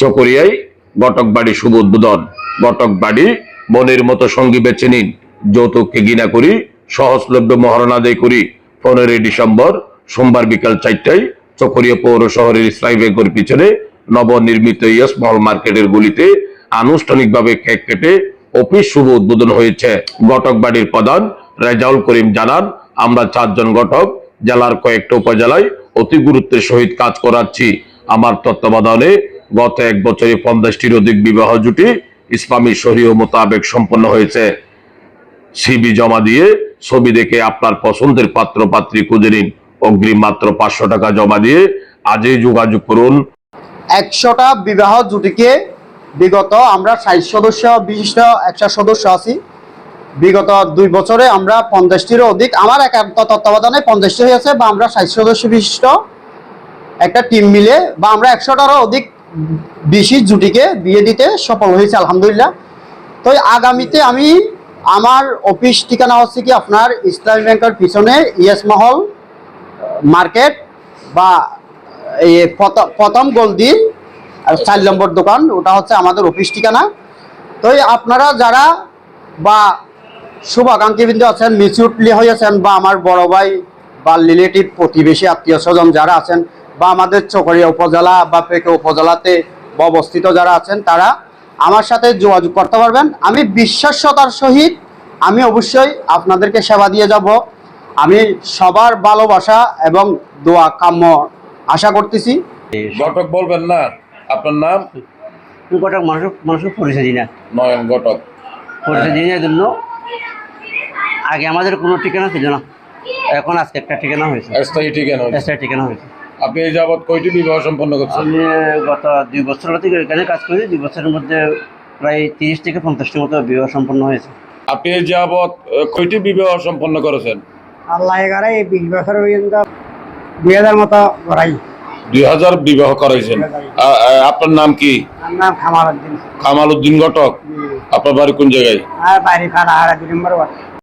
চকরিয়ায় ঘটক বাড়ি শুভ উদ্বোধন ঘটক বাড়ি মনের মতো সঙ্গী বেছে নিন। যৌতুককে ঘৃণা করি, সহজলভ্য মহারণা আদায় করি। পনেরোই ডিসেম্বর সোমবার বিকাল চারটায় চকরিয়া পৌর শহরের ইসলামী ব্যাংকের পিছনে নবনির্মিত ইয়েস মহল মার্কেটের গুলিতে আনুষ্ঠানিকভাবে কেক কেটে অফিস শুভ উদ্বোধন হয়েছে। ঘটক বাড়ির প্রধান রেজাউল করিম জানান, আমরা চারজন গটক জেলার কয়েকটা উপজেলায় অতি গুরুত্বের সহিত কাজ করাচ্ছি। আমার তত্ত্বাবধানে গত এক বছরে পঞ্চাশটির অধিক বিবাহ জুটি ইসলামী শরীয় মোতাবেক সম্পন্ন হয়েছে। সিবি জমা দিয়ে ছবি দেখে আপনার পছন্দের পাত্র পাত্রী খুঁজে নিন। অগ্রিম মাত্র পাঁচশো টাকা জমা দিয়ে আজই যোগাযোগ করুন। একশোটা বিবাহ জুটিকে বিগত আমরা ষাট সদস্য, বিশিষ্ট একশো সদস্য আছি। বিগত দুই বছরে আমরা পঞ্চাশটিরও অধিক, আমার একান্ত তত্ত্বাবধানে পঞ্চাশটি হয়েছে বা আমরা ষাট সদস্য বিশিষ্ট একটা টিম মিলে বা আমরা একশোটারও অধিক বেশি জুটিকে বিয়ে দিতে সফল হয়েছে, আলহামদুলিল্লাহ। তো আগামীতে আমি আমার অফিস ঠিকানা হচ্ছে কি আপনার ইসলামী ব্যাংকের পিছনে ইয়েস মহল মার্কেট বা প্রথম- আর চার নম্বর দোকান, ওটা হচ্ছে আমাদের অফিস ঠিকানা। তো আপনারা যারা বা শুভাকাঙ্ক্ষী বিন্দু আছেন, মিচিউটলি হয়েছেন বা আমার বড় ভাই বা রিলেটিভ, প্রতিবেশী, আত্মীয় স্বজন যারা আছেন বা আমাদের চকরিয়া উপজেলা বা পেকে উপজেলাতে অবস্থিত যারা আছেন তারা আমার সাথে যোগাযোগ করতে পারবেন। আমি বিশ্বাস্যতার সহিত আমি অবশ্যই আপনাদেরকে সেবা দিয়ে যাব। আমি সবার ভালোবাসা এবং দোয়া কাম্য আশা করতেছি। ঘটক বলবেন না আপনার নাম? ঘটক মানুষের মানুষের পরিচয় দিই না। নয়ন ঘটক। পরিচয় এই জন্য। আগে আমাদের কোনো ঠিকানা ছিল না। এখন আজকে একটা ঠিকানা হয়েছে। স্থায়ী ঠিকানা একটা ঠিকানা হয়েছে। আপনি এই যাবৎ কয়টি বিবাহ সম্পন্ন করছেন? আমি গত দুই বছর থেকে এখানে কাজ করি দুই বছরের মধ্যে প্রায় তিরিশ থেকে পঞ্চাশটি মতো বিবাহ সম্পন্ন হয়েছে। আপনি এই যাবৎ কয়টি বিবাহ সম্পন্ন করেছেন? আল্লাহ এগারাই বিশ বছর পর্যন্ত দুই হাজার মতো করাই। দুই হাজার বিবাহ করাইছেন। আপনার নাম কি? নাম খামাল উদ্দিন। কামাল উদ্দিন ঘটক। আপনার বাড়ি কোন জায়গায়? আর বাড়ি খাড়া দুই নম্বর